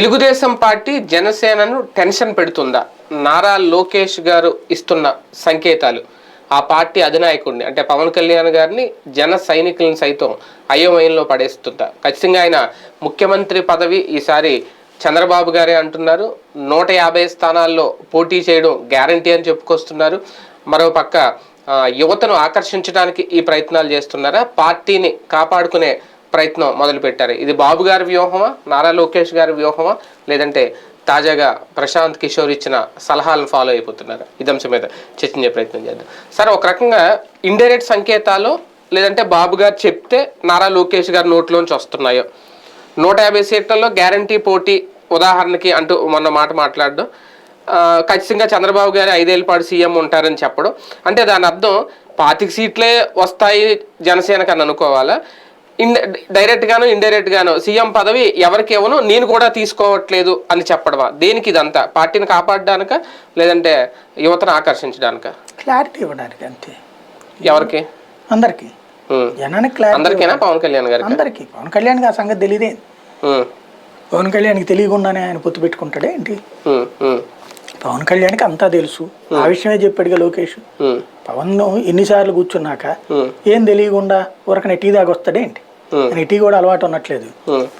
Telugu Desam party జనసేనను tension పెడుతుందా? నారా లోకేష్ గారు ఇస్తున్న సంకేతాలు. ఆ పార్టీ అధినాయకుడిని అంటే పవన్ కళ్యాణ్ గారిని జన సైనికులను సైతం అయోమయంలో పడేస్తుందా? ఖచ్చితంగా ఆయన ముఖ్యమంత్రి పదవి ఈసారి చంద్రబాబు గారే అంటున్నారు. నూట యాభై స్థానాల్లో పోటీ చేయడం గ్యారంటీ అని చెప్పుకొస్తున్నారు. మరోపక్క యువతను ఆకర్షించడానికి ఈ ప్రయత్నాలు చేస్తున్నారా? పార్టీని కాపాడుకునే ప్రయత్నం మొదలుపెట్టారు ఇది బాబు గారి వ్యూహమా నారా లోకేష్ గారి వ్యూహమా లేదంటే తాజాగా ప్రశాంత్ కిషోర్ ఇచ్చిన సలహాలను ఫాలో అయిపోతున్నారు? ఇది అంశం మీద చర్చించే ప్రయత్నం చేద్దాం. సరే ఒక రకంగా ఇండైరెక్ట్ సంకేతాలు లేదంటే బాబు గారు చెప్తే నారా లోకేష్ గారి నోట్లోంచి వస్తున్నాయో? నూట యాభై సీట్లలో గ్యారంటీ పోటీ ఉదాహరణకి అంటూ మొన్న మాట మాట్లాడడం. ఖచ్చితంగా చంద్రబాబు గారు ఐదేళ్ళ పాటు సీఎం ఉంటారని చెప్పడం. అంటే దాని అర్థం పాతిక సీట్లే వస్తాయి జనసేనకు అని అనుకోవాలా? ఇన్ డైరెక్ట్ గాను ఇండైరెక్ట్ గాను సీఎం పదవి ఎవరికి ఇవ్వను నేను కూడా తీసుకోవట్లేదు అని చెప్పడమా? దేనికి ఇదంతా? పార్టీని కాపాడడానిక? లేదంటే యువతను ఆకర్షించడానిక? క్లారిటీ ఇవ్వడానికి అంతే. ఎవరికి? అందరికి. జనానికి క్లారిటీ అందరికీనా? పవన్ కళ్యాణ్ గారికి? అందరికి. పవన్ కళ్యాణ్కి ఆ సంగతి తెలియదే పవన్ కళ్యాణ్కి తెలియకుండానే ఆయన పొత్తు పెట్టుకుంటాడే ఏంటి? పవన్ కళ్యాణ్కి అంతా తెలుసు. ఆ విషయమే చెప్పాడుగా లోకేష్. పవన్ ఎన్నిసార్లు కూర్చున్నాక ఏం తెలియకుండా ఊరకనే టీ దాకా వస్తాడే ఏంటి? Hmm. ఆయన టీ కూడా అలవాటు ఉన్నట్లేదు.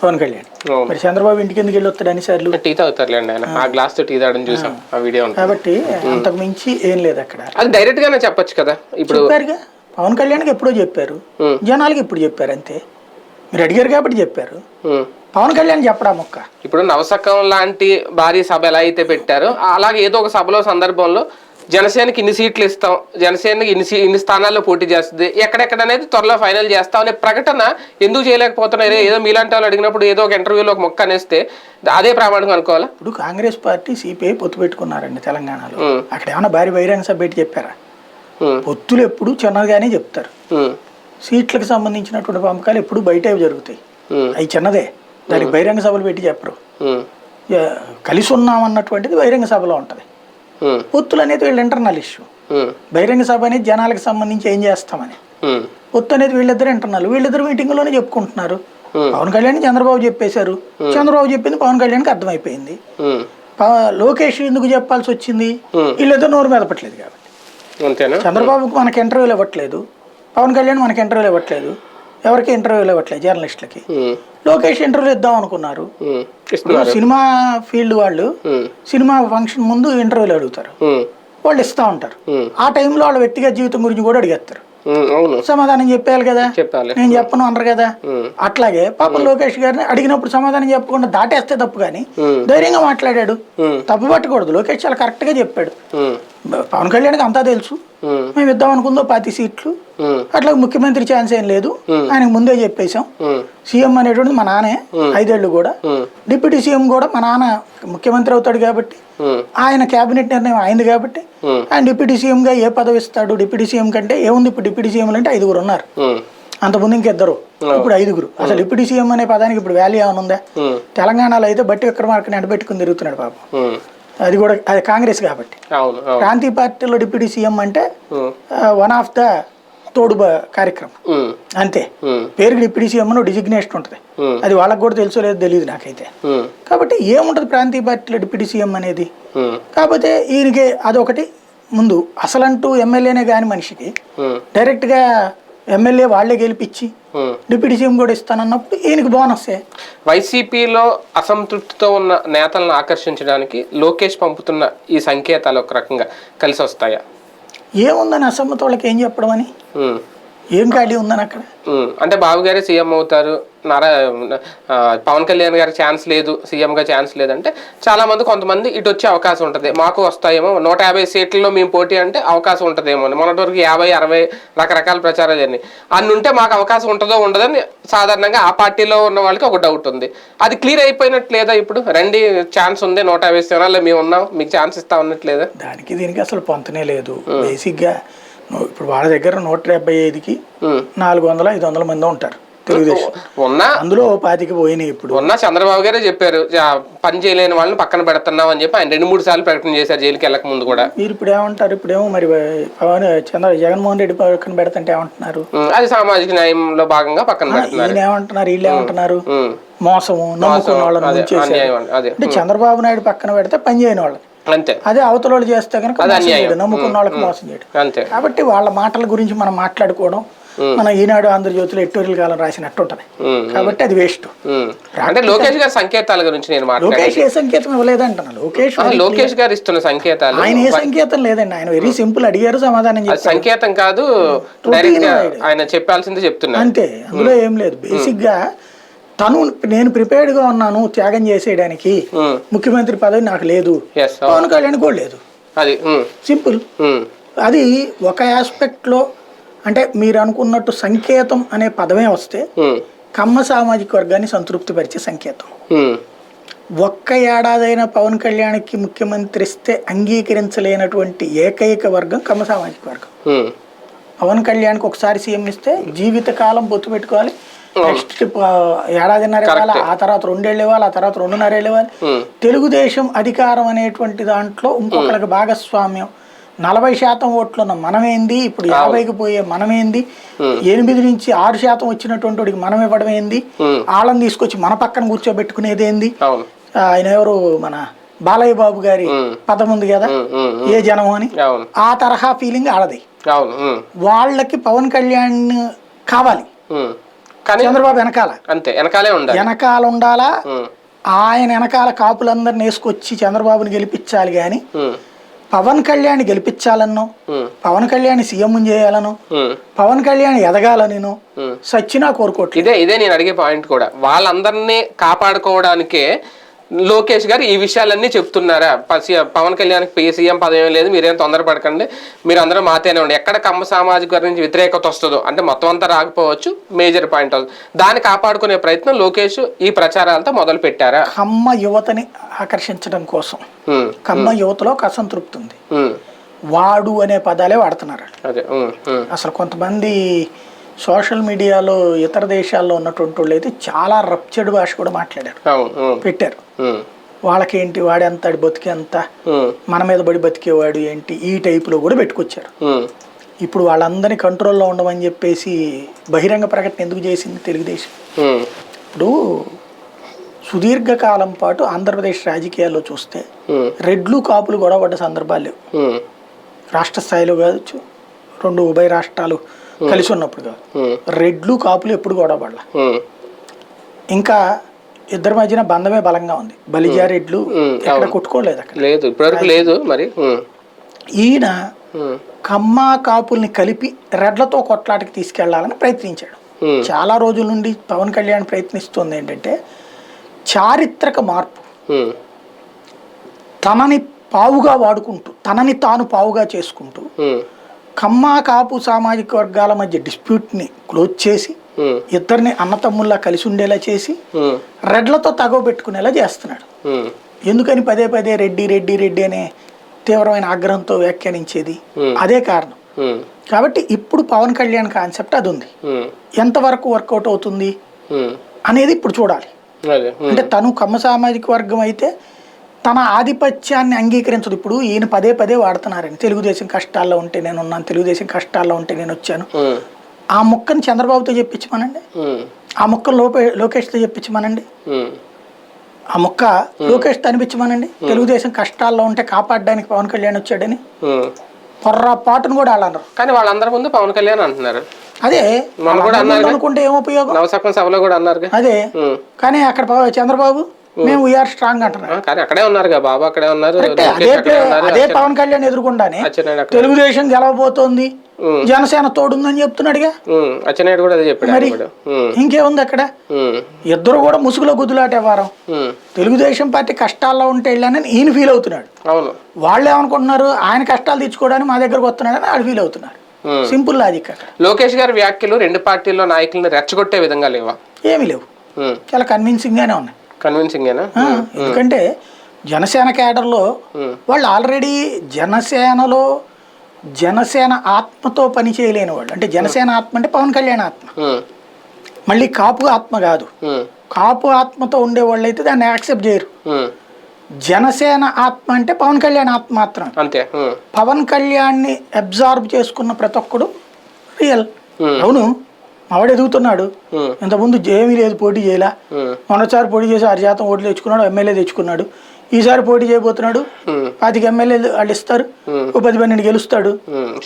పవన్ కళ్యాణ్. మరి చంద్రబాబు ఇంటికి ఎందుకు వెళ్ళి వస్తాడు అన్నిసార్లు టీ తాగుతారులేండి ఆయన. ఆ. గ్లాస్తో టీ తాగడం చూసాం. ఆ. వీడియో కాబట్టి అంతకు మించి ఏం లేదు అక్కడ. అది డైరెక్ట్ గానే చెప్పొచ్చు కదా. ఇప్పుడు పవన్ కళ్యాణ్కి ఎప్పుడో చెప్పారు. జనాలకి ఇప్పుడు చెప్పారు అంతే. మీరు అడిగారు కాబట్టి చెప్పారు. పవన్ కళ్యాణ్ చెప్పడా మొక్క? ఇప్పుడు నవసకం లాంటి భారీ సభ ఎలా అయితే పెట్టారో అలాగే ఏదో ఒక సభలో సందర్భంలో జనసేనకి ఇన్ని సీట్లు ఇస్తాం జనసేనకి ఇన్ని ఇన్ని స్థానాల్లో పోటీ చేస్తుంది ఎక్కడెక్కడ అనేది త్వరలో ఫైనల్ చేస్తాం అనే ప్రకటన ఎందుకు చేయలేకపోతున్నారు ఏదో మీలాంటి వాళ్ళు అడిగినప్పుడు ఏదో ఒక ఇంటర్వ్యూలో ఒక మొక్క అనేస్తే అదే ప్రామాణికం అనుకోవాలా? ఇప్పుడు కాంగ్రెస్ పార్టీ సిపిఐ పొత్తు పెట్టుకున్నారండి తెలంగాణలో. అక్కడ ఏమైనా భారీ బహిరంగ సభ పెట్టి చెప్పారా? పొత్తులు ఎప్పుడు చిన్నగానే చెప్తారు. సీట్లకు సంబంధించినటువంటి పంపకాలు ఎప్పుడు బయట జరుగుతాయి. అవి చిన్నదే. దానికి బహిరంగ సభలు పెట్టి చెప్పరు. కలిసి ఉన్నామన్నటువంటిది బహిరంగ సభలో ఉంటుంది. పొత్తులు అనేది వీళ్ళ ఇంటర్నల్ ఇష్యూ ఉమ్, బహిరంగ సభ అనేది జనాలకు సంబంధించి ఏం చేస్తామని. ఉమ్, పొత్తు అనేది వీళ్ళిద్దరు ఇంటర్నల్ వీళ్ళిద్దరు మీటింగ్లోనే చెప్పుకుంటున్నారు. Hmm. పవన్ కళ్యాణ్ చంద్రబాబు చెప్పేశారు. చంద్రబాబు చెప్పింది పవన్ కళ్యాణ్కి అర్థమైపోయింది. లోకేష్ ఎందుకు చెప్పాల్సి వచ్చింది? Hmm. వీళ్ళిద్దరు నోరు మెదపట్లేదు కాబట్టి. అంతేనా? చంద్రబాబుకు మనకి ఇంటర్వ్యూలు ఇవ్వట్లేదు. పవన్ కళ్యాణ్ మనకి ఇంటర్వ్యూలు ఇవ్వట్లేదు. ఎవరికి ఇంటర్వ్యూలు ఇవ్వట్లేదు జర్నలిస్టులకి లోకేష్ ఇంటర్వ్యూలు ఇద్దాం అనుకున్నారు. సినిమా ఫీల్డ్ వాళ్ళు సినిమా ఫంక్షన్ ముందు ఇంటర్వ్యూలు అడుగుతారు. వాళ్ళు ఇస్తూ ఉంటారు. ఆ టైంలో వాళ్ళ వ్యక్తిగత జీవితం గురించి కూడా అడిగేస్తారు. సమాధానం చెప్పేయాలి కదా? నేను చెప్పను అనరు కదా? అట్లాగే పాప లోకేష్ గారిని అడిగినప్పుడు సమాధానం చెప్పకుండా దాటేస్తే తప్పు కానీ. ధైర్యంగా మాట్లాడాడు. తప్పు పట్టకూడదు. లోకేష్ చాలా కరెక్ట్గా చెప్పాడు. పవన్ కళ్యాణ్కి అంతా తెలుసు. మేము ఇద్దాం అనుకుందో పాతి సీట్లు. అట్లా ముఖ్యమంత్రి ఛాన్స్ ఏం లేదు. ఆయనకు ముందే చెప్పేశాం. సీఎం అనేటువంటిది మా నాన్నే ఐదేళ్ళు కూడా. డిప్యూటీ సీఎం కూడా మా నాన్న ముఖ్యమంత్రి అవుతాడు కాబట్టి. ఆయన కేబినెట్ నిర్ణయం అయింది కాబట్టి. ఆయన డిప్యూటీ సీఎంగా ఏ పదవి ఇస్తాడు? డిప్యూటీ సీఎం కంటే ఏముంది? ఇప్పుడు డిప్యూటీ సీఎంలు అంటే ఐదుగురు ఉన్నారు. అంతకుముందు ఇంకిద్దరు. ఇప్పుడు ఐదుగురు. అసలు డిప్యూటీ సీఎం అనే పదానికి ఇప్పుడు వాల్యూ ఏమైనా ఉందా తెలంగాణలో అయితే బట్టి విక్రమార్కని అడ్డబెట్టుకుని తిరుగుతున్నాడు పాపం. అది కూడా అది కాంగ్రెస్ కాబట్టి. ప్రాంతీయ పార్టీలో డిప్యూటీ సీఎం అంటే వన్ ఆఫ్ ద తోడు కార్యక్రమం. అంతే. పేరుకి డిప్యూటీ సీఎం డిజిగ్నేషన్ ఉంటుంది. అది వాళ్ళకి కూడా తెలుసో లేదో తెలియదు నాకైతే. కాబట్టి ఏముంటుంది ప్రాంతీయ పార్టీలో డిప్యూటీ సీఎం అనేది? కాకపోతే ఈయనకి అదొకటి ముందు అసలంటూ ఎమ్మెల్యేనే కాని మనిషికి డైరెక్ట్గా ఎమ్మెల్యే వాళ్ళే గెలిపించి. డిప్యూటీ సీఎం కూడా ఇస్తానన్నప్పుడు ఈయనకి బోనస్సే వైసీపీలో అసంతృప్తితో ఉన్న నేతలను ఆకర్షించడానికి లోకేష్ పంపుతున్న ఈ సంకేతాలు ఒక రకంగా కలిసి వస్తాయా ఏముందని అసమ్మత వాళ్ళకి ఏం చెప్పడం అని? ఏం ఖాళీ ఉందని అక్కడ? అంటే బాబు గారే సీఎం అవుతారు. నారా పవన్ కళ్యాణ్ గారికి ఛాన్స్ లేదు సీఎంగా ఛాన్స్ లేదంటే చాలా మంది కొంతమంది ఇటు వచ్చే అవకాశం ఉంటుంది. మాకు వస్తాయేమో నూట యాభై సీట్లలో మేము పోటీ అంటే అవకాశం ఉంటుందేమో అని. మొన్నటి వరకు యాభై అరవై రకరకాల ప్రచారాలు జరిగినాయి. అన్ని ఉంటే మాకు అవకాశం ఉంటుందో ఉండదని సాధారణంగా ఆ పార్టీలో ఉన్న వాళ్ళకి ఒక డౌట్ ఉంది. అది క్లియర్ అయిపోయినట్టు లేదా ఇప్పుడు? రండి ఛాన్స్ ఉంది నూట యాభై స్థానాల్లో మేము ఉన్నాం మీకు ఛాన్స్ ఇస్తా ఉన్నట్లేదా దానికి దీనికి అసలు పొంతనే లేదు. బేసిక్గా ఇప్పుడు వాళ్ళ దగ్గర నూట డెబ్బై ఐదుకి నాలుగు వందల ఐదు వందల మంది ఉంటారు తెలుగుదేశం. ఉన్నా అందులో పాతికి పోయినాయి ఇప్పుడు. ఉన్నా చంద్రబాబు గారే చెప్పారు "జా, పని చేయలేని వాళ్ళని పక్కన పెడుతున్నాం అని చెప్పి ఆయన రెండు మూడు సార్లు ప్రకటన చేశారు జైలుకి వెళ్ళక ముందు కూడా. మీరు ఇప్పుడు ఏమంటారు? ఇప్పుడేమో మరి పవన్ చంద్ర జగన్మోహన్ రెడ్డి పక్కన పెడుతుంటే ఏమంటున్నారు? అది సామాజిక న్యాయంలో భాగంగా పక్కన పెడుతున్నారు. ఏమంటున్నారు? వీళ్ళు ఏమంటున్నారు? మోసము నమ్ముకున్న వాళ్ళని అంటే చంద్రబాబు నాయుడు పక్కన పెడితే పని చేయని వాళ్ళని. అంతే. అదే అవతల వాళ్ళు చేస్తే కనుక నమ్ముకున్న వాళ్ళకి మోసం చేయడం. అంతే. కాబట్టి వాళ్ళ మాటల గురించి మనం మాట్లాడుకోవడం మన ఈనాడు ఆంధ్రజ్యోతిలో ఎట్టోరియల్ కాలం రాసినట్టు ఉంటది కాబట్టి అది వేస్ట్. అంటే లోకేష్ గారి సంకేతాల గురించి నేను లోకేష్ ఏ సంకేతం ఇవ్వలేదంటున్నా. లోకేష్ లోకేష్ గారు ఇస్తున్న సంకేతాలు. ఆయన ఏ సంకేతం లేదండి. ఆయన వెరీ సింపుల్ అడిగారు సమాధానం సంకేతం కాదు ఆయన. చెప్పాల్సింది చెప్తున్నారు. అంతే. అందులో ఏం లేదు. బేసిక్గా తను నేను ప్రిపేర్డ్గా ఉన్నాను త్యాగం చేసేయడానికి. ముఖ్యమంత్రి పదవి నాకు లేదు. పవన్ కళ్యాణ్ కూడా లేదు. అది సింపుల్. అది ఒక ఆస్పెక్ట్లో అంటే మీరు అనుకున్నట్టు సంకేతం అనే పదమే వస్తే కమ్మ సామాజిక వర్గాన్ని సంతృప్తిపరిచే సంకేతం. ఉమ్, ఒక్క ఏడాదైన పవన్ కళ్యాణ్కి ముఖ్యమంత్రి ఇస్తే అంగీకరించలేనటువంటి ఏకైక వర్గం కమ్మ సామాజిక వర్గం. పవన్ కళ్యాణ్కి ఒకసారి సీఎం ఇస్తే జీవితకాలం పొత్తు పెట్టుకోవాలి. నెక్స్ట్ ఏడాదిన్నర ఇవ్వాలి ఆ తర్వాత రెండేళ్ళు ఇవ్వాలి ఆ తర్వాత రెండున్నర ఇవ్వాలి. ఉమ్, తెలుగుదేశం అధికారం అనేటువంటి దాంట్లో ఇంకొకరికి భాగస్వామ్యం. నలభై శాతం ఓట్లున్న మనమేంది? ఇప్పుడు యాభైకి పోయే మనమేంది? ఎనిమిది నుంచి ఆరు శాతం వచ్చినటువంటి వాడికి మనం ఇవ్వడం ఏంది. వాళ్ళని తీసుకొచ్చి మన పక్కన కూర్చోబెట్టుకునేది ఏంది? అవును. ఆయన ఎవరు? మన బాలయ్య బాబు గారి. పదం ఉంది కదా? ఏ జనం అని? ఆ తరహా ఫీలింగ్ ఆడది వాళ్ళకి పవన్ కళ్యాణ్ కావాలి. కానీ చంద్రబాబు వెనకాల. అంతే వెనకాలే ఉండాలి. వెనకాల ఉండాలా ఆయన వెనకాల కాపులందరిని వేసుకొచ్చి చంద్రబాబుని గెలిపించాలి కానీ పవన్ కళ్యాణ్ గెలిపించాలనో పవన్ కళ్యాణ్ సీఎం చేయాలనో పవన్ కళ్యాణ్ ఎదగాలనినో. సచ్చినా కోరుకోవట్లేదు. ఇదే ఇదే నేను అడిగే పాయింట్ కూడా. వాళ్ళందరినీ కాపాడుకోవడానికే లోకేష్ గారు ఈ విషయాలన్నీ చెప్తున్నారా? పసి- పవన్ కళ్యాణ్కి సీఎం పదవి ఏం లేదు మీరేం తొందరపడకండి మీరు అందరూ మాతేనే ఉండి ఎక్కడ కమ్మ సామాజిక వర్గం నుంచి వ్యతిరేకత వస్తుందో అంటే మొత్తం అంతా రాకపోవచ్చు మేజర్ పాయింట్ దాన్ని కాపాడుకునే ప్రయత్నం లోకేష్ ఈ ప్రచారాలతో మొదలు పెట్టారా? కమ్మ యువతని ఆకర్షించడం కోసం. కమ్మ యువతలో ఒక అసంతృప్తి ఉంది. వాడు అనే పదాలే వాడుతున్నారు. అసలు కొంతమంది సోషల్ మీడియాలో ఇతర దేశాల్లో ఉన్నటువంటి వాళ్ళు అయితే చాలా రప్చర్డ్ భాష కూడా మాట్లాడారు. పెట్టారు. వాళ్ళకేంటి వాడెంత ఆడి బతికేంత మన మీద పడి బతికేవాడు ఏంటి ఈ టైపులో కూడా పెట్టుకొచ్చారు. ఇప్పుడు వాళ్ళందరినీ కంట్రోల్లో ఉండమని చెప్పేసి బహిరంగ ప్రకటన ఎందుకు చేసింది తెలుగుదేశం? ఇప్పుడు సుదీర్ఘకాలం పాటు ఆంధ్రప్రదేశ్ రాజకీయాల్లో చూస్తే రెడ్లు కాపులు గొడవపడ్డ సందర్భాలు లేవు. రాష్ట్ర స్థాయిలో కావచ్చు రెండు ఉభయ రాష్ట్రాలు కలిసి ఉన్నప్పుడు కాదు రెడ్లు కాపులు ఎప్పుడు ఉమ్, ఇంకా ఇద్దరి మధ్యన బంధమే బలంగా ఉంది. బలిజా రెడ్లు ఎక్కడ కొట్టుకోలేదు అక్కడ. లేదు ఇప్పటివరకు లేదు మరి. ఈయన కమ్మ కాపుల్ని కలిపి రెడ్లతో కొట్లాటకి తీసుకెళ్ళాలని ప్రయత్నించాడు. చాలా రోజుల నుండి పవన్ కళ్యాణ్ ప్రయత్నిస్తుంది ఏంటంటే చారిత్రక మార్పు. తనని పావుగా వాడుకుంటూ తనని తాను పావుగా చేసుకుంటూ కమ్మ కాపు సామాజిక వర్గాల మధ్య డిస్ప్యూట్ని క్లోజ్ చేసి ఇద్దరిని అన్నతమ్ముల్లా కలిసి ఉండేలా చేసి రెడ్లతో తగవ పెట్టుకునేలా చేస్తున్నాడు ఎందుకని పదే పదే రెడ్డి రెడ్డి రెడ్డి అనే తీవ్రమైన ఆగ్రహంతో వ్యాఖ్యానించేది. అదే కారణం. కాబట్టి ఇప్పుడు పవన్ కళ్యాణ్ కాన్సెప్ట్ అది ఉంది. ఎంతవరకు వర్కౌట్ అవుతుంది? అనేది ఇప్పుడు చూడాలి. అంటే తను కమ్మ సామాజిక వర్గం అయితే తన ఆధిపత్యాన్ని అంగీకరించదు. ఇప్పుడు ఈయన పదే పదే వాడుతున్నారని తెలుగుదేశం కష్టాల్లో ఉంటే నేను ఉన్నాను తెలుగుదేశం కష్టాల్లో ఉంటే నేను వచ్చాను ఆ ముక్కని చంద్రబాబుతో చెప్పించమనండి. ఆ ముక్కను లోపే లోకేష్తో చెప్పించమనండి. ఆ ముక్క లోకేష్తో అనిపించమనండి. తెలుగుదేశం కష్టాల్లో ఉంటే కాపాడడానికి పవన్ కళ్యాణ్ వచ్చాడని. పొర్రపాటును కూడా వాళ్ళు అన్నారు కానీ వాళ్ళందరి ముందు పవన్ కళ్యాణ్ అంటున్నారు. అదే అనుకుంటే ఏం ఉపయోగం. సభలో కూడా అన్నారు అదే. కానీ అక్కడ చంద్రబాబు మేము వీఆర్ స్ట్రాంగ్ అంటున్నారు కానీ అక్కడే ఉన్నారుగా బాబు అక్కడే ఉన్నారు అదే అక్కడే ఉన్నారు అదే పవన్ కళ్యాణ్ ఎదుర్కొండానే తెలుగుదేశం గెలవబోతోంది జనసేన తోడుందని చెప్తున్నాడుగా. అచ్చెన్నాయుడు కూడా అదే చెప్పాడు ఉమ్, ఇంకేముంది అక్కడ? ఇద్దరు కూడా ముసుగులో గుద్దులాటే వారం తెలుగుదేశం పార్టీ కష్టాల్లో ఉంటే వెళ్ళానని ఈయన ఫీల్ అవుతున్నాడు. అవును. వాళ్ళు ఏమనుకుంటున్నారు? ఆయన కష్టాలు తెచ్చుకోవడానికి మా దగ్గరకు వస్తున్నాడని వాళ్ళు ఫీల్ అవుతున్నారు. సింపుల్ లాజిక్ అక్కడ. లోకేష్ గారి వ్యాఖ్యలు రెండు పార్టీల్లో నాయకులను రెచ్చగొట్టే విధంగా లేవా? ఏమీ లేవు. చాలా కన్విన్సింగ్ గానే ఉన్నాయి. కన్విన్సింగేనా ఆ, ఎందుకంటే జనసేన కేడర్లో ఉమ్, వాళ్ళు ఆల్రెడీ జనసేనలో జనసేన ఆత్మతో పని చేయలేని వాళ్ళు. అంటే జనసేన ఆత్మ అంటే పవన్ కళ్యాణ్ ఆత్మ. మళ్ళీ కాపు ఆత్మ కాదు. కాపు ఆత్మతో ఉండే వాళ్ళు అయితే దాన్ని యాక్సెప్ట్ చేయరు. జనసేన ఆత్మ అంటే పవన్ కళ్యాణ్ ఆత్మ మాత్రం. అంతే పవన్ కళ్యాణ్ని అబ్జార్బ్ చేసుకున్న ప్రతి ఒక్కడు రియల్. అవును? మావాడు ఎదుగుతున్నాడు. ఇంతకుముందు ఏమీ లేదు పోటీ చేయలా. మొన్నసారి పోటీ చేసి ఆరు శాతం ఓట్లు తెచ్చుకున్నాడు ఎమ్మెల్యే తెచ్చుకున్నాడు. ఈసారి పోటీ చేయబోతున్నాడు. పాతిక ఎమ్మెల్యేలు వాళ్ళు ఇస్తారు. ఓ పది పన్నెండు గెలుస్తాడు.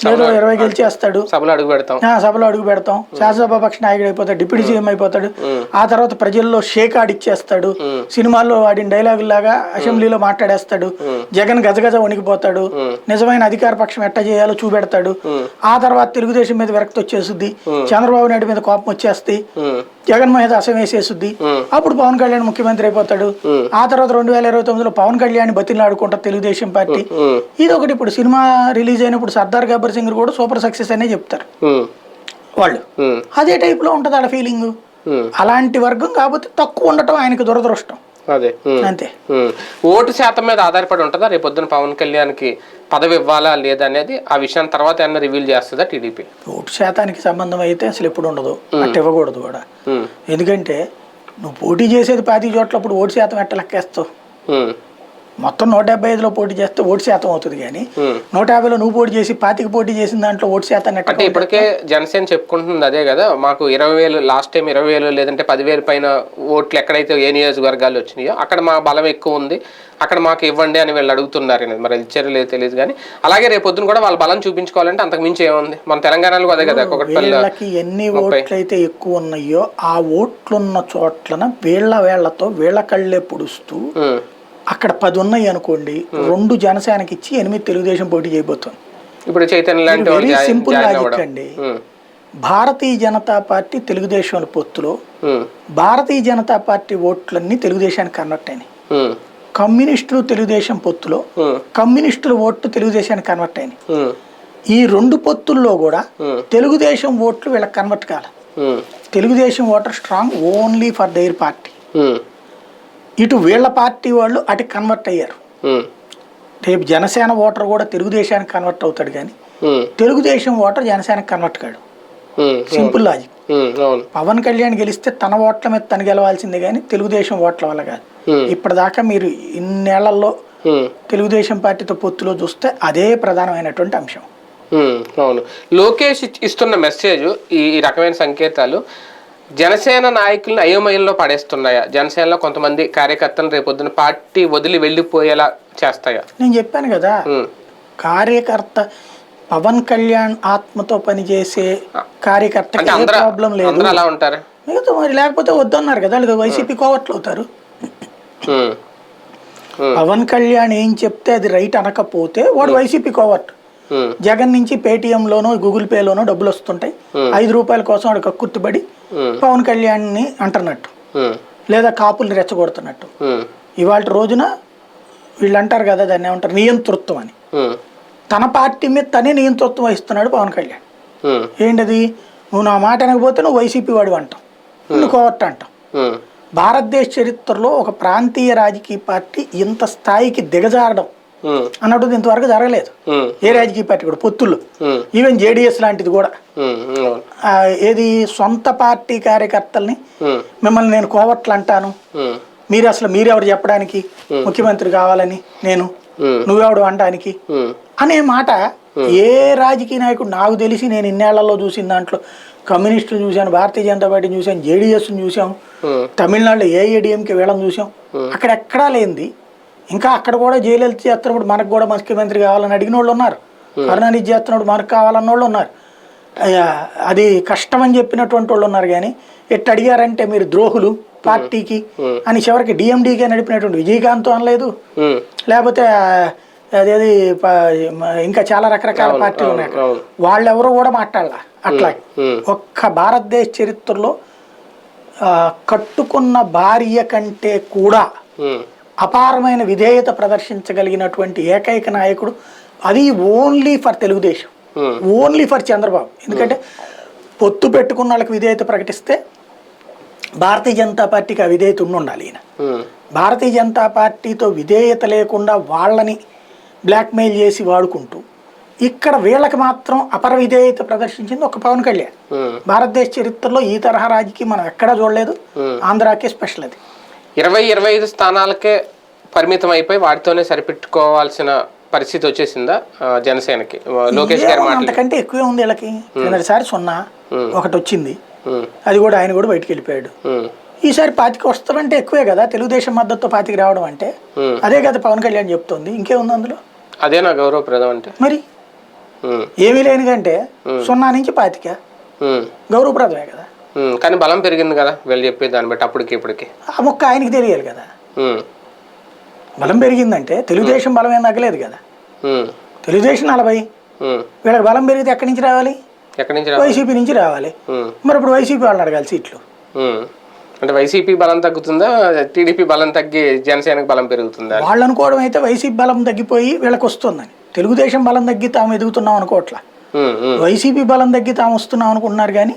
లేదో ఇరవై గెలిచేస్తాడు సభలో అడుగు పెడతాం. సభలో అడుగు పెడతాం. శాసనసభ పక్ష నాయకుడు అయిపోతాడు డిప్యూటీ సీఎం అయిపోతాడు. ఆ తర్వాత ప్రజల్లో షేక్ ఆడిచ్చేస్తాడు సినిమాల్లో వాడిన డైలాగు లాగా అసెంబ్లీలో మాట్లాడేస్తాడు. జగన్ గజగజ వణికిపోతాడు. నిజమైన అధికార పక్షం ఎట్ట చేయాలో చూపెడతాడు. ఆ తర్వాత తెలుగుదేశం మీద విరక్తి వచ్చేస్తుంది చంద్రబాబు నాయుడు మీద కోపం వచ్చేస్తుంది ఉమ్, జగన్ మీద అసం వేసేస్తుంది అప్పుడు పవన్ కళ్యాణ్ ముఖ్యమంత్రి అయిపోతాడు. ఆ తర్వాత రెండు వేల ఇరవై తొమ్మిదిలో పవన్ కళ్యాణ్ బతిలాడుకుంటారు తెలుగుదేశం పార్టీ. ఇది ఒకటి ఇప్పుడు సినిమా రిలీజ్ అయినప్పుడు సర్దార్ గబ్బర్ సింగ్ కూడా సూపర్ సక్సెస్ అనే చెప్తారు. వాళ్ళు. అదే టైప్లో ఉంటుంది ఆడ ఫీలింగ్. అలాంటి వర్గం కాకపోతే తక్కువ ఉండటం ఆయనకి దురదృష్టం. అదే. అంతే. ఓటు శాతం మీద ఆధారపడి ఉంటుందా? రేపు పొద్దున పవన్ కళ్యాణ్కి పదవి ఇవ్వాలా లేదా అనేది ఆ విషయం తర్వాత ఏమన్నా రివీల్ చేస్తుందా టీడీపీ? ఓటు శాతానికి సంబంధం అయితే అసలు ఎప్పుడు ఉండదు. అట్ట ఇవ్వకూడదు కూడా. ఎందుకంటే నువ్వు పోటీ చేసేది పాతి చోట్ల అప్పుడు ఓటు శాతం ఎట్ట లెక్కేస్తావు? మొత్తం నూట డెబ్బై ఐదులో పోటీ చేస్తే ఓటు శాతం అవుతుంది కానీ. నూట యాభైలో నువ్వు పోటీ చేసి పాతికి పోటీ చేసిన దాంట్లో ఓటు ఎట్ట అంటే ఇప్పటికే జనసేన చెప్పుకుంటుంది అదే కదా మాకు ఇరవై వేలు లాస్ట్ టైం ఇరవై వేలు లేదంటే పదివేలు పైన ఓట్లు ఎక్కడైతే ఏ నియోజకవర్గాలు వచ్చినాయో అక్కడ మా బలం ఎక్కువ ఉంది అక్కడ మాకు ఇవ్వండి అని వీళ్ళు అడుగుతున్నారు మరి ఇచ్చారో లేదో తెలియదు కానీ అలాగే రేపు పొద్దున కూడా వాళ్ళ బలం చూపించుకోవాలంటే అంతకు మించి ఏముంది? మన తెలంగాణలో అదే కదా వీళ్ళకి ఎన్ని ఓట్లు అయితే ఎక్కువ ఉన్నాయో ఆ ఓట్లున్న చోట్లన వీళ్ళ వేళ్ళతో వీళ్ళ కళ్ళే పుడుస్తూ అక్కడ పది ఉన్నాయి అనుకోండి రెండు జనసేనకి ఇచ్చి ఎనిమిది తెలుగుదేశం పోటీ చేయబోతుంది. ఇప్పుడు చైతన్య వెరీ సింపుల్ లాజిక్ అండి. భారతీయ జనతా పార్టీ తెలుగుదేశం పొత్తులో భారతీయ జనతా పార్టీ ఓట్లన్నీ తెలుగుదేశానికి కన్వర్ట్ అయినాయి. కమ్యూనిస్టులు తెలుగుదేశం పొత్తులో కమ్యూనిస్టుల ఓట్లు తెలుగుదేశానికి కన్వర్ట్ అయినాయి. ఈ రెండు పొత్తుల్లో కూడా తెలుగుదేశం ఓట్లు వీళ్ళకి కన్వర్ట్ కాల. Telugu Desam voter strong only for their party. ఇటు వీళ్ళ పార్టీ వాళ్ళు అటు కన్వర్ట్ అయ్యారు. రేపు జనసేన ఓటర్ కూడా తెలుగుదేశానికి కన్వర్ట్ అవుతాడు కానీ తెలుగుదేశం ఓటర్ జనసేనకి కన్వర్ట్ కాడు. సింపుల్ లాజిక్ పవన్ కళ్యాణ్ గెలిస్తే తన ఓట్ల మీద తను గెలవాల్సిందే కానీ తెలుగుదేశం ఓట్ల వల్ల కాదు. ఇప్పటిదాకా మీరు ఇన్నేళ్ళలో. తెలుగుదేశం పార్టీతో పొత్తులో చూస్తే అదే ప్రధానమైనటువంటి అంశం. అవును. లోకేష్ ఇస్తున్న మెసేజ్ ఈ రకమైన సంకేతాలు జనసేన నాయకులను అయోమయంలో పడేస్తున్నాయా? జనసేనలో కొంతమంది కార్యకర్తలు రేపొద్దున పార్టీ వదిలి వెళ్ళిపోయేలా చేస్తాయా? నేను చెప్పాను కదా కార్యకర్త పవన్ కళ్యాణ్ ఆత్మతో పనిచేసే అంటే ఏ అందరూ ప్రాబ్లం లేదు. అందరూ అలా ఉంటారు? మిగతా మరి లేకపోతే వద్దన్నారు కదా వాళ్ళు వైసీపీ కోవట్లు అవుతారు. ఉమ్, ఉమ్, పవన్ కళ్యాణ్ ఏం చెప్తే అది రైట్ అనకపోతే వాడు వైసీపీ కోవర్ట్ ఉమ్, జగన్ నుంచి పేటిఎంలోనో గూగుల్ పేలోనో డబ్బులు వస్తుంటాయి. ఐదు రూపాయల కోసం వాడు కక్కుర్తిపడి పవన్ కళ్యాణ్ని అంటున్నట్టు. లేదా కాపుల్ని రెచ్చగొడుతున్నట్టు. ఇవాళ రోజున వీళ్ళు అంటారు కదా దాన్ని ఏమంటారు? నియంతృత్వం అని. తన పార్టీ మీద తనే నియంతృత్వం వహిస్తున్నాడు పవన్ కళ్యాణ్. ఏంటది? నువ్వు నా మాట అనకపోతే నువ్వు వైసీపీ వాడు అంటాం నువ్వు కోవట్ అంటాం భారతదేశ చరిత్రలో ఒక ప్రాంతీయ రాజకీయ పార్టీ ఇంత స్థాయికి దిగజారడం అన్నట్టు ఇంతవరకు జరగలేదు. ఏ రాజకీయ పార్టీ కూడా పొత్తుల్లో ఉమ్, ఈవెన్ జేడిఎస్ లాంటిది కూడా. ఏది సొంత పార్టీ కార్యకర్తల్ని మిమ్మల్ని నేను కోవట్లు అంటాను ఉమ్, మీరు అసలు మీరెవరు చెప్పడానికి? ముఖ్యమంత్రి కావాలని నేను. నువ్వెవడు అనడానికి? అనే మాట ఏ రాజకీయ నాయకుడు నాకు తెలిసి నేను ఇన్నేళ్ళలో చూసిన దాంట్లో కమ్యూనిస్టులు చూశాను భారతీయ జనతా పార్టీని చూశాను జేడీఎస్ని చూసాం తమిళనాడులో ఏఐడిఎంకి వీళ్ళని చూసాం అక్కడ ఎక్కడా లేనిది ఇంకా అక్కడ కూడా జయలలిత చేస్తున్నప్పుడు మనకు కూడా ముఖ్యమంత్రి కావాలని అడిగిన వాళ్ళు ఉన్నారు. కరుణానిధి చేస్తున్నప్పుడు మనకు కావాలన్న వాళ్ళు ఉన్నారు. అది కష్టం అని చెప్పినటువంటి వాళ్ళు ఉన్నారు కానీ ఎట్టు అడిగారంటే మీరు ద్రోహులు పార్టీకి అని చివరికి డిఎండికే నడిపినటువంటి విజయకాంత్ అనలేదు లేకపోతే అదేది ఇంకా చాలా రకరకాల పార్టీలు ఉన్నాయి. వాళ్ళెవరూ కూడా మాట్లాడాల. అట్లా. ఒక్క భారతదేశ చరిత్రలో కట్టుకున్న భార్య కంటే కూడా అపారమైన విధేయత ప్రదర్శించగలిగినటువంటి ఏకైక నాయకుడు అది only for Telugu Desam. Only for Chandrababu. ఎందుకంటే పొత్తు పెట్టుకున్న వాళ్ళకి విధేయత ప్రకటిస్తే భారతీయ జనతా పార్టీకి ఆ విధేయత ఉండి ఉండాలి ఈయన. ఉమ్, భారతీయ జనతా పార్టీతో విధేయత లేకుండా వాళ్ళని బ్లాక్మెయిల్ చేసి వాడుకుంటూ ఇక్కడ వీళ్ళకి మాత్రం అపర విధేయత ప్రదర్శించింది ఒక పవన్ కళ్యాణ్. భారతదేశ చరిత్రలో ఈ తరహా రాజకీయం మనం ఎక్కడా చూడలేదు. ఆంధ్రాకే స్పెషల్ అది. ఇరవై ఇరవై ఐదు స్థానాలకే పరిమితం అయిపోయి వాటితోనే సరిపెట్టుకోవాల్సిన పరిస్థితి వచ్చేసిందా జనసేనకి? లోకేష్ గారి అంతకంటే ఎక్కువే ఉంది వీళ్ళకి. కిందటిసారి సున్నా ఒకటి వచ్చింది అది కూడా ఆయన కూడా బయటికి వెళ్ళిపోయాడు. ఈసారి పాతికి వస్తారంటే ఎక్కువే కదా తెలుగుదేశం మద్దతుతో పాతికి రావడం అంటే. అదే కదా పవన్ కళ్యాణ్ చెప్తోంది. ఇంకేముంది అందులో? అదే నా గౌరవప్రదం అంటే. మరి? ఏమీ లేని కంటే సున్నా నుంచి పాతిక. గౌరవప్రదమే కదా. కానీ బలం పెరిగింది కదా వీళ్ళు చెప్పే దాన్ని బట్టి అప్పటికి ఇప్పటికి. ఆ మొక్క ఆయనకి తెలియాలి కదా. బలం పెరిగిందంటే తెలుగుదేశం బలం ఏం తగ్గలేదు కదా. తెలుగుదేశం నలభై. వీళ్ళకి బలం పెరిగితే ఎక్కడి నుంచి రావాలి? ఎక్కడి నుంచి వైసీపీ నుంచి రావాలి. మరి ఇప్పుడు వైసీపీ వాళ్ళని అడగాలి సీట్లు. అంటే వైసీపీ బలం తగ్గుతుందా? టీడీపీ బలం తగ్గి జనసేనకి బలం పెరుగుతుందా? వాళ్ళు అనుకోవడం అయితే వైసీపీ బలం తగ్గిపోయి వీళ్ళకి వస్తుందని. తెలుగుదేశం బలం తగ్గి తాము ఎదుగుతున్నాం అనుకోవట్లా. వైసీపీ బలం తగ్గి తాము వస్తున్నాం అనుకుంటున్నారు కానీ.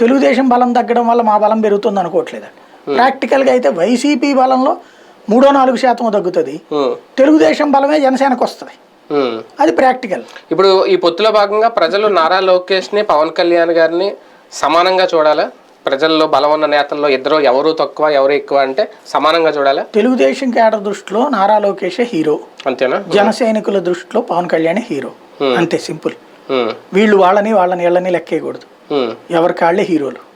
తెలుగుదేశం బలం తగ్గడం వల్ల మా బలం పెరుగుతుంది అనుకోవట్లేదు ప్రాక్టికల్గా అయితే వైసీపీ బలంలో మూడో నాలుగు శాతం తగ్గుతుంది. ఉమ్, తెలుగుదేశం బలమే జనసేనకు వస్తుంది. అది ప్రాక్టికల్ ఇప్పుడు ఈ పొత్తులో భాగంగా ప్రజలు నారా లోకేష్ని పవన్ కళ్యాణ్ గారిని సమానంగా చూడాలా? ప్రజల్లో బలం ఉన్న నేతల్లో ఇద్దరు ఎవరు తక్కువ ఎవరు ఎక్కువ అంటే సమానంగా చూడాలా? తెలుగుదేశం కేడర్ దృష్టిలో నారా లోకేషే హీరో. అంతేనా? జన సైనికుల దృష్టిలో పవన్ కళ్యాణ్ హీరో. అంతే సింపుల్. వీళ్ళు వాళ్ళని వాళ్ళని వీళ్ళని లెక్కేయకూడదు. ఎవరి కాళ్ళే హీరోలు.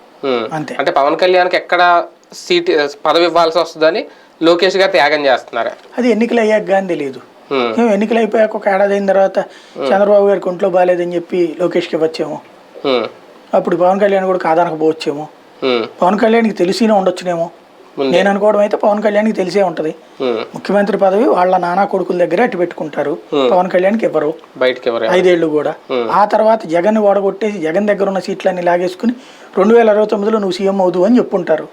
అంతే. అంటే పవన్ కళ్యాణ్కి ఎక్కడ సీట్ పదవి ఇవ్వాల్సి వస్తుందని లోకేష్ గారు త్యాగం చేస్తున్నారా. అది ఎన్నికలు అయ్యాక కానీ తెలియదు ఎన్నికలు అయిపోయాక ఒక ఏడాది అయిన తర్వాత చంద్రబాబు గారికి ఒంట్లో బాగాలేదని చెప్పి లోకేష్కి ఇవ్వచ్చేమో. అప్పుడు పవన్ కళ్యాణ్ కూడా కాదనకపోవచ్చేమో. పవన్ కళ్యాణ్కి తెలిసినే ఉండొచ్చునేమో. నేను అనుకోవడం అయితే పవన్ కళ్యాణ్కి తెలిసే ఉంటది. ముఖ్యమంత్రి పదవి వాళ్ళ నానా కొడుకుల దగ్గర అట్టి పెట్టుకుంటారు. పవన్ కళ్యాణ్కి ఇవ్వరు బయటికి ఎవరు ఐదేళ్ళు కూడా. ఆ తర్వాత జగన్ ఓడగొట్టేసి జగన్ దగ్గర ఉన్న సీట్లన్నీ లాగేసుకుని రెండు వేల అరవై తొమ్మిదిలో నువ్వు సీఎం అవుదు అని చెప్పుంటారు.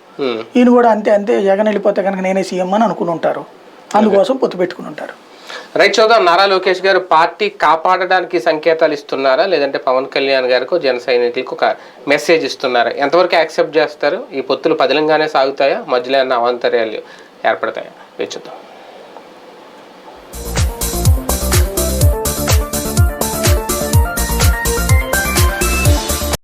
ఈయన కూడా అంతే అంతే జగన్ వెళ్ళిపోతే కనుక నేనే సీఎం అని అనుకుని ఉంటారు. అందుకోసం పొత్తు పెట్టుకుని ఉంటారు. రైట్ చూద్దాం. నారా లోకేష్ గారు పార్టీ కాపాడడానికి సంకేతాలు ఇస్తున్నారా? లేదంటే పవన్ కళ్యాణ్ గారికి జన సైనికులకు ఒక మెసేజ్ ఇస్తున్నారా? ఎంతవరకు యాక్సెప్ట్ చేస్తారు? ఈ పొత్తులు పదిలంగానే సాగుతాయా? మధ్యలో అన్న అవాంతర్యాలు ఏర్పడతాయా? వేచి చూద్దాం.